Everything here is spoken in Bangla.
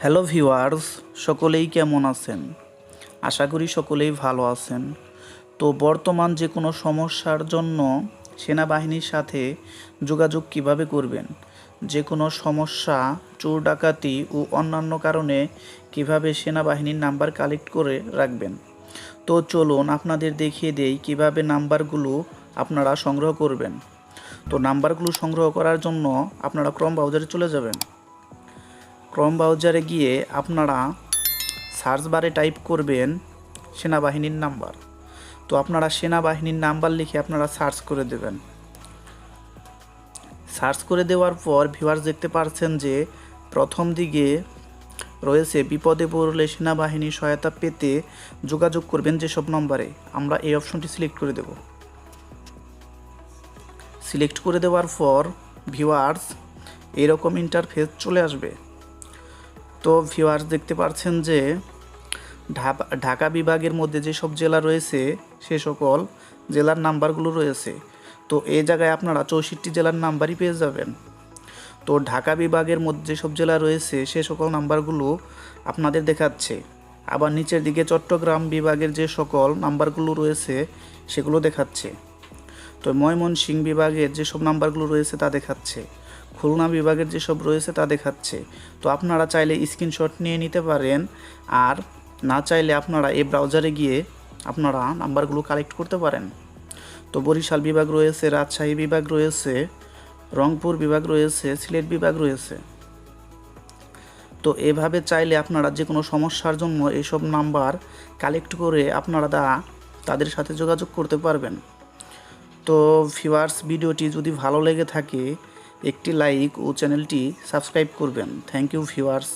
হ্যালো ভিউয়ার্স, সকলেই কেমন আছেন? আশা করি সকলেই ভালো আছেন। তো বর্তমান যে কোনো সমস্যার জন্য সেনাবাহিনীর সাথে যোগাযোগ কীভাবে করবেন? যে কোনো সমস্যা, চোর ডাকাতি ও অন্যান্য কারণে কীভাবে সেনাবাহিনীর নাম্বার কালেক্ট করে রাখবেন? তো চলুন আপনাদের দেখিয়ে দেই কীভাবে নাম্বারগুলো আপনারা সংগ্রহ করবেন। তো নাম্বারগুলো সংগ্রহ করার জন্য আপনারা ক্রম ব্রাউজারে চলে যাবেন। ক্রম ব্রাউজারে গিয়ে আপনারা সার্চ বারে টাইপ করবেন সেনাবাহিনীর নাম্বার তো আপনারা সেনাবাহিনীর নাম্বার লিখে আপনারা সার্চ করে দেবেন। সার্চ করে দেওয়ার পর ভিউয়ার্স দেখতে পারছেন যে প্রথম দিকে রয়েছে বিপদে পড়লে সেনাবাহিনীর সহায়তা পেতে যোগাযোগ করবেন যেসব নম্বরে আমরা এই অপশনটি সিলেক্ট করে দেব। সিলেক্ট করে দেওয়ার পর ভিউয়ার্স এরকম ইন্টারফেস চলে আসবে। তো ভিউয়ার্স দেখতে পাচ্ছেন যে ঢাকা বিভাগের মধ্যে যেসব জেলা রয়েছে, সে সকল জেলার নাম্বারগুলো রয়েছে। তো এই জায়গায় আপনারা চৌষট্টি জেলার নাম্বারই পেয়ে যাবেন। তো ঢাকা বিভাগের মধ্যে যেসব জেলা রয়েছে, সে সকল নাম্বারগুলো আপনাদের দেখাচ্ছে। আবার নিচের দিকে চট্টগ্রাম বিভাগের যে সকল নাম্বারগুলো রয়েছে, সেগুলো দেখাচ্ছে। তো ময়মনসিংহ বিভাগের যেসব নাম্বারগুলো রয়েছে তা দেখাচ্ছে। খুলনা বিভাগের যেসব রয়েছে তা দেখাচ্ছে। তো আপনারা চাইলে স্ক্রিনশট নিয়ে নিতে পারেন। আর না চাইলে আপনারা এই ব্রাউজারে গিয়ে আপনারা নাম্বারগুলো কালেক্ট করতে পারেন। তো বরিশাল বিভাগ রয়েছে, রাজশাহী বিভাগ রয়েছে, রংপুর বিভাগ রয়েছে, সিলেট বিভাগ রয়েছে। তো এভাবে চাইলে আপনারা যে কোনো সমস্যার জন্য এইসব নাম্বার কালেক্ট করে আপনারা তাদের সাথে যোগাযোগ করতে পারবেন। তো ভিউয়ার্স ভিডিওটি যদি ভালো লেগে থাকে, একটি লাইক ও চ্যানেলটি সাবস্ক্রাইব করবেন। Thank you viewers